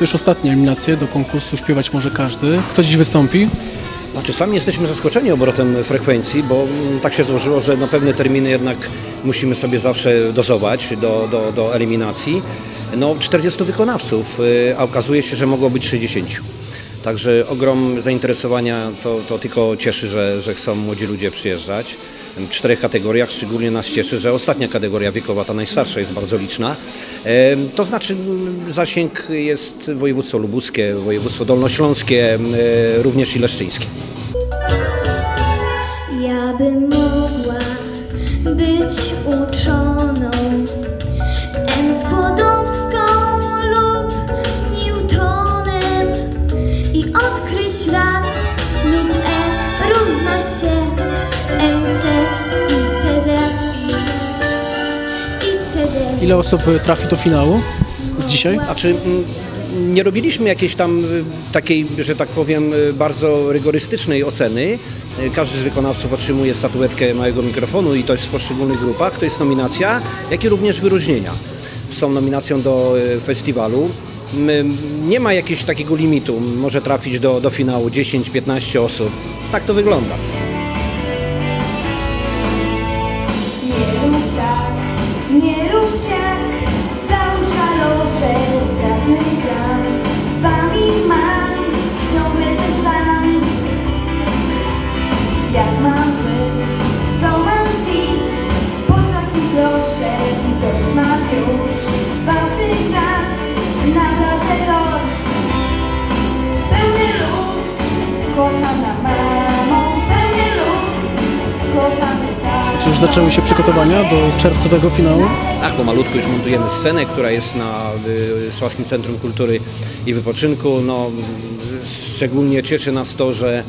To już ostatnie eliminacje do konkursu Śpiewać Może Każdy. Kto dziś wystąpi? Znaczy sami jesteśmy zaskoczeni obrotem frekwencji, bo mm, tak się złożyło, że no pewne terminy jednak musimy sobie zawsze dozować do, do, do eliminacji. No 40 wykonawców, y, a okazuje się, że mogło być 60. Także ogrom zainteresowania to, to tylko cieszy, że, że chcą młodzi ludzie przyjeżdżać. W czterech kategoriach szczególnie nas cieszy, że ostatnia kategoria wiekowa, ta najstarsza jest bardzo liczna. To znaczy m, zasięg jest województwo lubuskie, województwo dolnośląskie, e, również i leszczyńskie. Ja bym mogła być uczoną się MC itd. itd. Ile osób trafi do finału dzisiaj? Znaczy, mm, nie robiliśmy jakiejś tam y, takiej, że tak powiem, y, bardzo rygorystycznej oceny. Y, Każdy z wykonawców otrzymuje statuetkę małego mikrofonu i to jest w poszczególnych grupach. To jest nominacja, jak i również wyróżnienia. Są nominacją do festiwalu. Nie ma jakiegoś takiego limitu. Może trafić do, do finału 10-15 osób. Tak to wygląda. Nie rób tak, nie rób straszny. Z wami mam ciągle. Jak mam żyć, co mam zaczęły się przygotowania do czerwcowego finału? Tak, pomalutku już montujemy scenę, która jest na y, Centrum Kultury i Wypoczynku. No, szczególnie cieszy nas to, że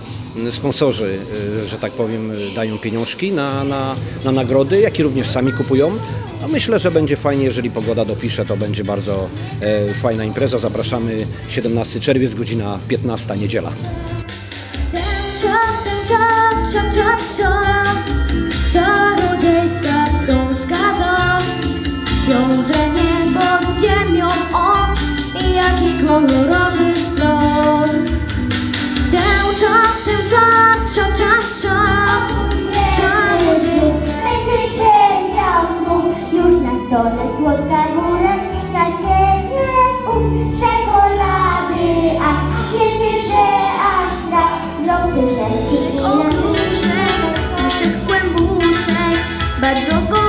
sponsorzy, y, że tak powiem, dają pieniążki na, na, na nagrody, jak i również sami kupują. No, myślę, że będzie fajnie, jeżeli pogoda dopisze, to będzie bardzo e, fajna impreza. Zapraszamy 17 czerwiec, godzina 15, niedziela. Wiąże niebo z ziemią I jaki kolorowy splot Tęcza, tęcza, cza, cza, cza Czarodziejska Będzie się miał znów Już na stole słodka góra śniega ciemne z ust Czekolady, a kiedy że aż strach Drobzy rzeki i Okruszek, puszek, kłębuszek Bardzo go